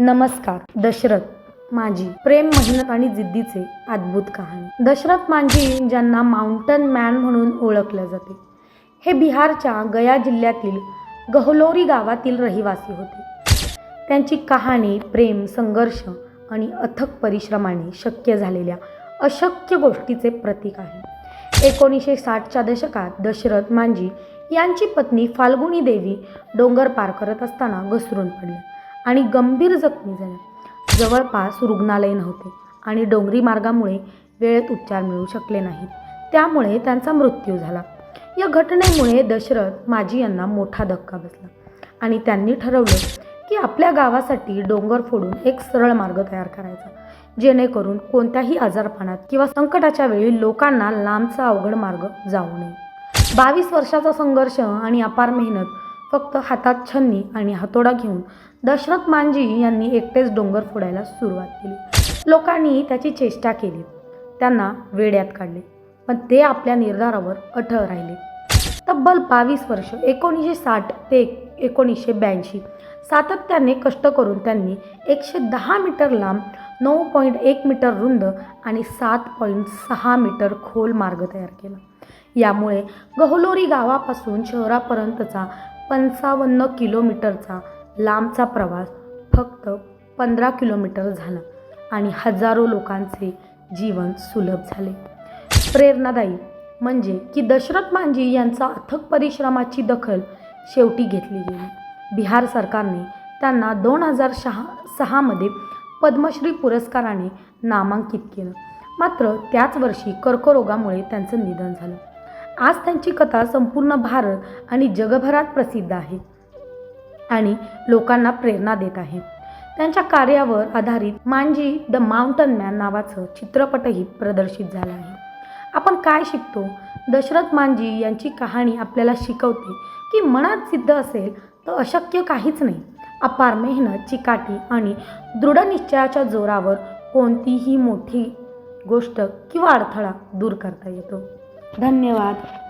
नमस्कार दशरथ माझी प्रेम मेहनत आणि जिद्दीचे अद्भुत कहाणी. दशरथ मांझी ज्यांना माउंटन मॅन म्हणून ओळखले जाते हे बिहारच्या गया जिल्ह्यातील गहलोरी गावातील रहिवासी होते. त्यांची कहाणी प्रेम संघर्ष आणि अथक परिश्रमाने शक्य झालेल्या अशक्य गोष्टीचे प्रतीक आहे. एकोणीसशे साठच्या दशकात दशरथ मांझी यांची पत्नी फाल्गुनी देवी डोंगर पार करत असताना घसरून पडल्या. आणि गंभीर जखमी झाल्या जवळपास रुग्णालय नव्हते आणि डोंगरी मार्गामुळे वेळेत उपचार मिळू शकले नाहीत. त्यामुळे त्यांचा मृत्यू झाला. या घटनेमुळे दशरथ माजी यांना मोठा धक्का बसला आणि त्यांनी ठरवले की आपल्या गावासाठी डोंगर फोडून एक सरळ मार्ग तयार करायचा जेणेकरून कोणत्याही आजारपणात किंवा संकटाच्या वेळी लोकांना लांबचा अवघड मार्ग जाऊ नये. बावीस वर्षाचा संघर्ष आणि अपार मेहनत फक्त हातात छन्नी आणि हातोडा घेऊन दशरथ मांजी यांनी एकटेच डोंगर फोडायला सुरुवात केली. लोकांनी त्याची चेष्टा केली. त्यांना वेड्यात काढले. पण ते आपल्या निर्धारावर अठळ राहिले. तब्बल बावीस वर्ष एकोणीसशे साठ ते एकोणीसशे ब्याऐंशी सातत्याने कष्ट करून त्यांनी एकशे दहा मीटर लांब नऊ पॉईंट एक मीटर रुंद आणि सात पॉईंट सहा मीटर खोल मार्ग तयार केला. यामुळे गहलोरी गावापासून शहरापर्यंतचा पंचावन्न किलोमीटरचा लांबचा प्रवास फक्त पंधरा किलोमीटर झाला आणि हजारो लोकांचे जीवन सुलभ झाले. प्रेरणादायी म्हणजे की दशरथ मांझी यांचा अथक परिश्रमाची दखल शेवटी घेतली गेली. बिहार सरकारने त्यांना दोन हजार शहा सहामध्ये पद्मश्री पुरस्काराने नामांकित केलं. मात्र त्याच वर्षी कर्करोगामुळे त्यांचं निधन झालं. आज त्यांची कथा संपूर्ण भारत आणि जगभरात प्रसिद्ध आहे. आणि लोकांना प्रेरणा देत आहे. त्यांच्या कार्यावर आधारित मांजी द माउंटन मॅन नावाचं चित्रपटही प्रदर्शित झालं आहे. आपण काय शिकतो? दशरथ मांजी यांची कहाणी आपल्याला शिकवते की मनात सिद्ध असेल तर अशक्य काहीच नाही. अपार मेहनत चिकाटी आणि दृढनिश्चयाच्या जोरावर कोणतीही मोठी गोष्ट किंवा अडथळा दूर करता येतो. धन्यवाद.